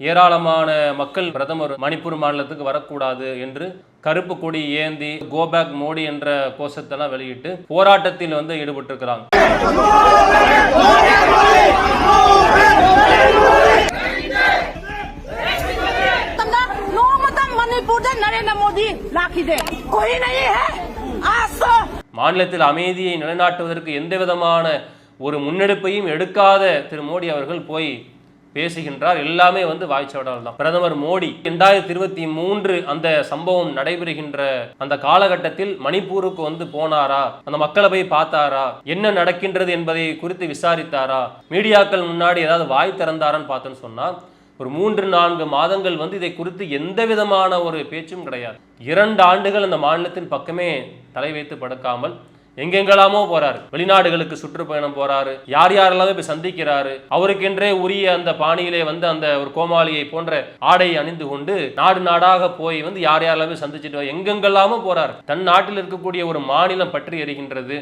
ஏராளமான மக்கள் பிரதமர் மணிப்பூர் மாநிலத்துக்கு வரக்கூடாது என்று கருப்பு கொடி ஏந்தி கோபேக் மோடி என்ற கோஷத்தெல்லாம் வெளியிட்டு போராட்டத்தில் வந்து ஈடுபட்டிருக்கிறாங்க. மாநிலத்தில் அமைதியை நிலைநாட்டுவதற்கு எந்த விதமான ஒரு முன்னெடுப்பையும் எடுக்காத திரு மோடி அவர்கள் போய் பேசுகின்றார். எல்லாமே வந்து வாய்ச்சவடால் தான் பிரதமர் மோடி இரண்டாயிரத்தி இருபத்தி மூன்று அந்த சம்பவம் நடைபெறுகின்ற அந்த காலகட்டத்தில் மணிப்பூருக்கு வந்து போனாரா? அந்த மக்களை போய் பார்த்தாரா? என்ன நடக்கின்றது என்பதை குறித்து விசாரித்தாரா? மீடியாக்கள் முன்னாடி ஏதாவது வாய் திறந்தாரான்னு பார்த்தோன்னு சொன்னா ஒரு மூன்று நான்கு மாதங்கள் வந்து இதை குறித்து எந்த விதமான ஒரு பேச்சும் கிடையாது. இரண்டு ஆண்டுகள் அந்த மாநிலத்தின் பக்கமே தலை வைத்து படுக்காமல் எங்கெங்கெல்லாமோ போறாரு. வெளிநாடுகளுக்கு சுற்றுப்பயணம் போறாரு. யார் யாரெல்லாம் போய் சந்திக்கிறாரு. அவருக்கென்றே உரிய அந்த பாணியிலே வந்து அந்த ஒரு கோமாளியை போன்ற ஆடை அணிந்து கொண்டு நாடு நாடாக போய் வந்து யார் யாரெல்லாம் போய் சந்திச்சுட்டு எங்கெங்கெல்லாமோ போறாரு. தன் நாட்டில் இருக்கக்கூடிய ஒரு மாநிலம் பற்றி எறிகின்றது